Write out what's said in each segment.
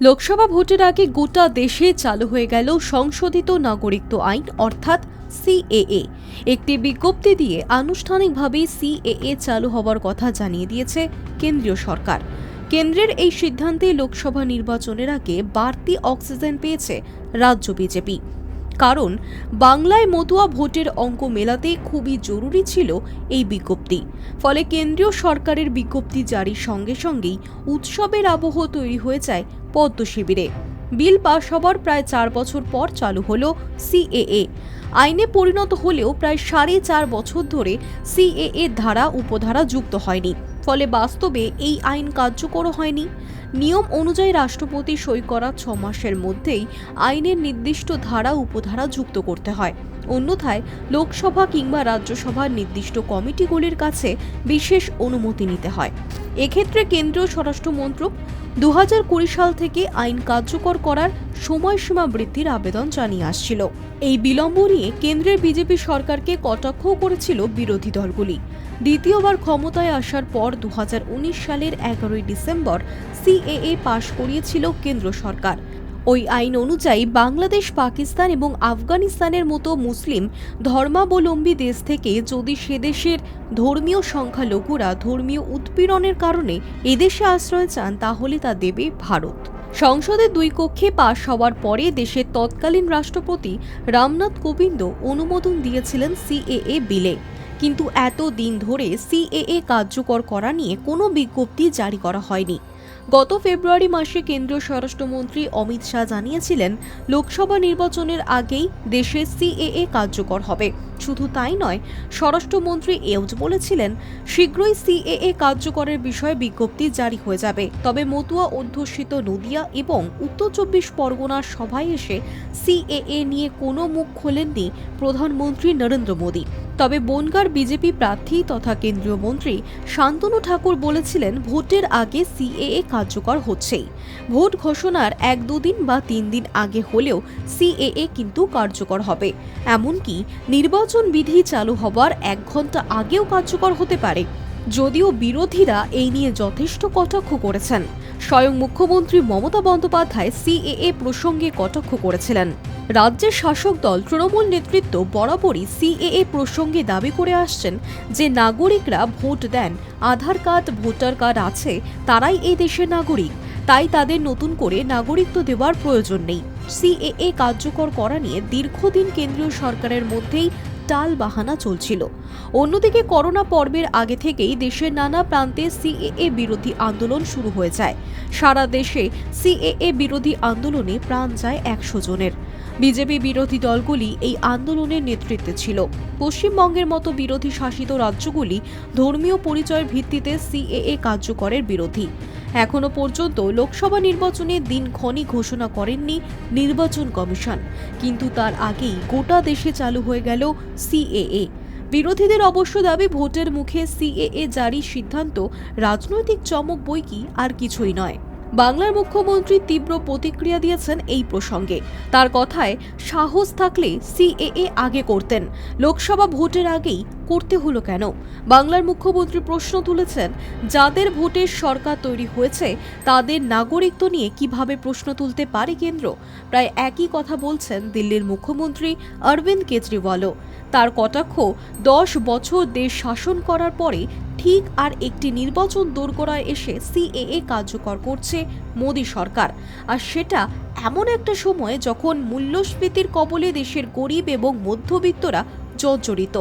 লোকসভা ভোটের আগে গোটা দেশে চালু হয়ে গেল সংশোধিত নাগরিকত্ব আইন, অর্থাৎ সিএএ। একটি বিজ্ঞপ্তি দিয়ে আনুষ্ঠানিকভাবে সিএএ চালু হওয়ার কথা জানিয়ে দিয়েছে কেন্দ্রীয় সরকার। কেন্দ্রের এই সিদ্ধান্তে লোকসভা নির্বাচনের আগে বাড়তি অক্সিজেন পেয়েছে রাজ্য বিজেপি। কারণ, বাংলায় মতুয়া ভোটের অঙ্ক মেলাতে খুবই জরুরি ছিল এই বিজ্ঞপ্তি। ফলে কেন্দ্রীয় সরকারের বিজ্ঞপ্তি জারির সঙ্গে সঙ্গেই উৎসবের আবহ তৈরি হয়ে যায় পদ্ম শিবিরে। বিল পাশ হওয়ার প্রায় চার বছর পর চালু হলো সিএএ। আইনে পরিণত হলেও প্রায় সাড়ে চার বছর ধরে সিএএ ধারা, উপধারা যুক্ত হয়নি। ফলে বাস্তবে এই আইন কার্যকর হয়নি। নিয়ম অনুযায়ী রাষ্ট্রপতি সই করা ছ মাসের মধ্যেই আইনের নির্দিষ্ট ধারা, উপধারা যুক্ত করতে হয়। অন্যথায় লোকসভা কিংবা রাজ্যসভার নির্দিষ্ট কমিটিগুলির কাছে বিশেষ অনুমতি নিতে হয়। এক্ষেত্রে কেন্দ্রীয় স্বরাষ্ট্র মন্ত্রক কুড়ি সাল থেকে আইন কার্যকর করার সময়সীমা বৃদ্ধির আবেদন জানিয়ে আসছিল। এই বিলম্ব নিয়ে কেন্দ্রের বিজেপি সরকারকে কটাক্ষ করেছিল বিরোধী দলগুলি। দ্বিতীয়বার ক্ষমতায় আসার পর দু হাজার উনিশ সালের এগারোই ডিসেম্বর সিএএ পাশ করিয়েছিল কেন্দ্র সরকার। ওই আইন অনুযায়ী বাংলাদেশ, পাকিস্তান এবং আফগানিস্তানের মতো মুসলিম ধর্মাবলম্বী দেশ থেকে যদি সে দেশের ধর্মীয় সংখ্যালঘুরা ধর্মীয় উৎপীড়নের কারণে এদেশে আশ্রয় চান, তাহলে তা দেবে ভারত। সংসদের দুই কক্ষে পাশ হওয়ার পরে দেশের তৎকালীন রাষ্ট্রপতি রামনাথ কোবিন্দ অনুমোদন দিয়েছিলেন সিএএ বিলে। কিন্তু এত দিন ধরে সিএএ কার্যকর করা নিয়ে কোনো বিজ্ঞপ্তি জারি করা হয়নি। গত ফেব্রুয়ারি মাসে কেন্দ্রীয় স্বরাষ্ট্রমন্ত্রী অমিত শাহ জানিয়েছিলেন, লোকসভা নির্বাচনের আগেই দেশে সিএএ কার্যকর হবে। শুধু তাই নয়, স্বরাষ্ট্রমন্ত্রী এওজ বলেছিলেন, শীঘ্রই সিএএ কার্যকরের বিষয়ে বিজ্ঞপ্তি জারি হয়ে যাবে। তবে মতুয়া অধ্যুষিত নদিয়া এবং উত্তর চব্বিশ পরগনার সভায় এসে সিএএ নিয়ে কোনো মুখ খোলেননি প্রধানমন্ত্রী নরেন্দ্র মোদী। তবে বনগার বিজেপি প্রার্থী তথা কেন্দ্রীয় মন্ত্রী শান্তনু ঠাকুর বলেছিলেন, ভোটের আগে সিএএ কার্যকর হচ্ছেই। ভোট ঘোষণার এক দুদিন বা তিন দিন আগে হলেও সিএএ কিন্তু কার্যকর হবে। এমনকি নির্বাচন বিধি চালু হবার এক ঘণ্টা আগেও কার্যকর হতে পারে। যদিও বিরোধীরা এই নিয়ে যথেষ্ট কটাক্ষ করেছেন। স্বয়ং মুখ্যমন্ত্রী মমতা বন্দ্যোপাধ্যায় সিএএ প্রসঙ্গে কটাক্ষ করেছিলেন। রাজ্যের শাসক দল তৃণমূল নেতৃত্ব বরাবরই সিএএ প্রসঙ্গে দাবি করে আসছেন যে নাগরিকরা ভোট দেন, আধার কার্ড, ভোটার কার্ড আছে, তারাই এই দেশের নাগরিক। তাই তাদের নতুন করে নাগরিকত্ব দেওয়ার প্রয়োজন নেই। সিএএ কার্যকর করা নিয়ে দীর্ঘদিন কেন্দ্রীয় সরকারের মধ্যেই টাল বাহানা চলছিল। অন্যদিকে করোনা পর্বের আগে থেকেই দেশের নানা প্রান্তে সিএএ বিরোধী আন্দোলন শুরু হয়ে যায়। সারা দেশে সিএএ বিরোধী আন্দোলনে প্রাণ যায় একশো জনের। বিজেপি বিরোধী দলগুলি এই আন্দোলনের নেতৃত্বে ছিল। পশ্চিমবঙ্গের মতো বিরোধী শাসিত রাজ্যগুলি ধর্মীয় পরিচয়ের ভিত্তিতে সিএএ কার্যকরের বিরোধী। এখনও পর্যন্ত লোকসভা নির্বাচনের দিন দিনক্ষণই ঘোষণা করেননি নির্বাচন কমিশন। কিন্তু তার আগেই গোটা দেশে চালু হয়ে গেল সিএএ। বিরোধীদের অবশ্য দাবি, ভোটের মুখে সিএএ জারির সিদ্ধান্ত, রাজনৈতিক চমক বই কি আর কিছুই নয়। বাংলার মুখ্যমন্ত্রী তীব্র প্রতিক্রিয়া দিয়েছেন এই প্রসঙ্গে। তার কথায় সাহস থাকলে সিএএ আগে করতেন। লোকসভা ভোটের আগেই করতে হলো কেন? বাংলার মুখ্যমন্ত্রী প্রশ্ন তুলেছেন, যাদের ভোটের সরকার তৈরি হয়েছে, তাদের নাগরিকত্ব নিয়ে কীভাবে প্রশ্ন তুলতে পারে কেন্দ্র? প্রায় একই কথা বলছেন দিল্লির মুখ্যমন্ত্রী অরবিন্দ কেজরিওয়ালও। তার কটাক্ষ, দশ বছর দেশ শাসন করার পরে ঠিক আর একটি নির্বাচন দোরগোড়ায় এসে সিএএ কার্যকর করছে মোদী সরকার। আর সেটা এমন একটা সময় যখন মূল্যস্ফীতির কবলে দেশের গরিব এবং মধ্যবিত্তরা জর্জরিত।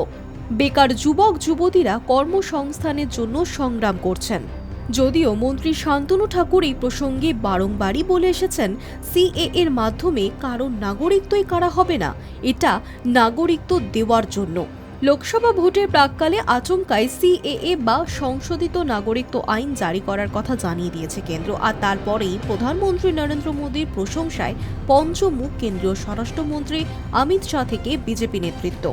বেকার যুবক, যুবতীরা কর্মসংস্থানের জন্য সংগ্রাম করছেন। যদিও মন্ত্রী শান্তনু ঠাকুর এই প্রসঙ্গে বারংবারই বলে এসেছেন সিএ এর মাধ্যমে কারও নাগরিকত্বই কারা হবে না, এটা নাগরিকত্ব দেওয়ার জন্য। লোকসভা ভোটের প্রাককালে আচমকায় সিএএ বা সংশোধিত নাগরিকত্ব আইন জারি করার কথা জানিয়ে দিয়েছে কেন্দ্র। আর তারপরেই প্রধানমন্ত্রী নরেন্দ্র মোদীর প্রশংসায় পঞ্চমুখ কেন্দ্রীয় স্বরাষ্ট্রমন্ত্রী অমিত শাহ থেকে বিজেপি নেতৃত্ব।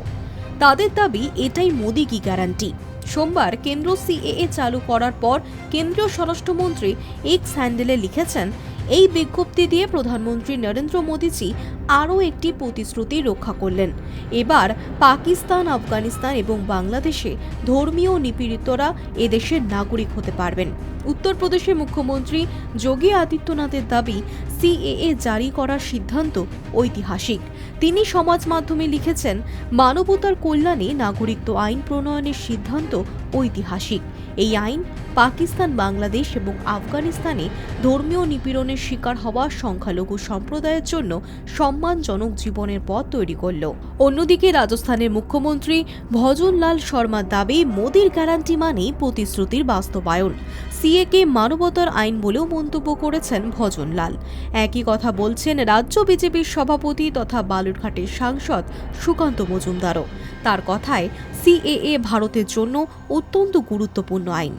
তাদের দাবি, এটাই মোদী কি গ্যারান্টি সোমবার কেন্দ্র সিএএ চালু করার পর কেন্দ্রীয় স্বরাষ্ট্রমন্ত্রী এক্স হ্যান্ডেলে লিখেছেন এই বিজ্ঞপ্তি দিয়ে প্রধানমন্ত্রী নরেন্দ্র মোদীজি আরও একটি প্রতিশ্রুতি রক্ষা করলেন। এবার পাকিস্তান, আফগানিস্তান এবং বাংলাদেশে ধর্মীয় নিপীড়িতরা এদেশের নাগরিক হতে পারবেন। উত্তরপ্রদেশের মুখ্যমন্ত্রী যোগী আদিত্যনাথের দাবি, সিএএ জারি করার সিদ্ধান্ত ঐতিহাসিক। তিনি সমাজ মাধ্যমে লিখেছেন, মানবতার কল্যাণে নাগরিকত্ব আইন প্রণয়নের সিদ্ধান্ত ঐতিহাসিক। এই আইন পাকিস্তান, বাংলাদেশ এবং আফগানিস্তানে ধর্মীয় নিপীড়নের শিকার হওয়া সংখ্যালঘু সম্প্রদায়ের জন্য সম্মানজনক জীবনের পথ তৈরি করল। অন্যদিকে রাজস্থানের মুখ্যমন্ত্রী ভজনলাল শর্মার দাবি, মোদীর গ্যারান্টি মানেই প্রতিশ্রুতির বাস্তবায়ন। সিএকে মানবতার আইন বলেও মন্তব্য করেছেন ভজনলাল। একই কথা বলছেন রাজ্য বিজেপির সভাপতি তথা বালুরঘাটের সাংসদ সুকান্ত মজুমদারও। তার কথায় সিএএ ভারতের জন্য অত্যন্ত গুরুত্বপূর্ণ আইন।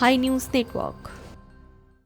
High news network.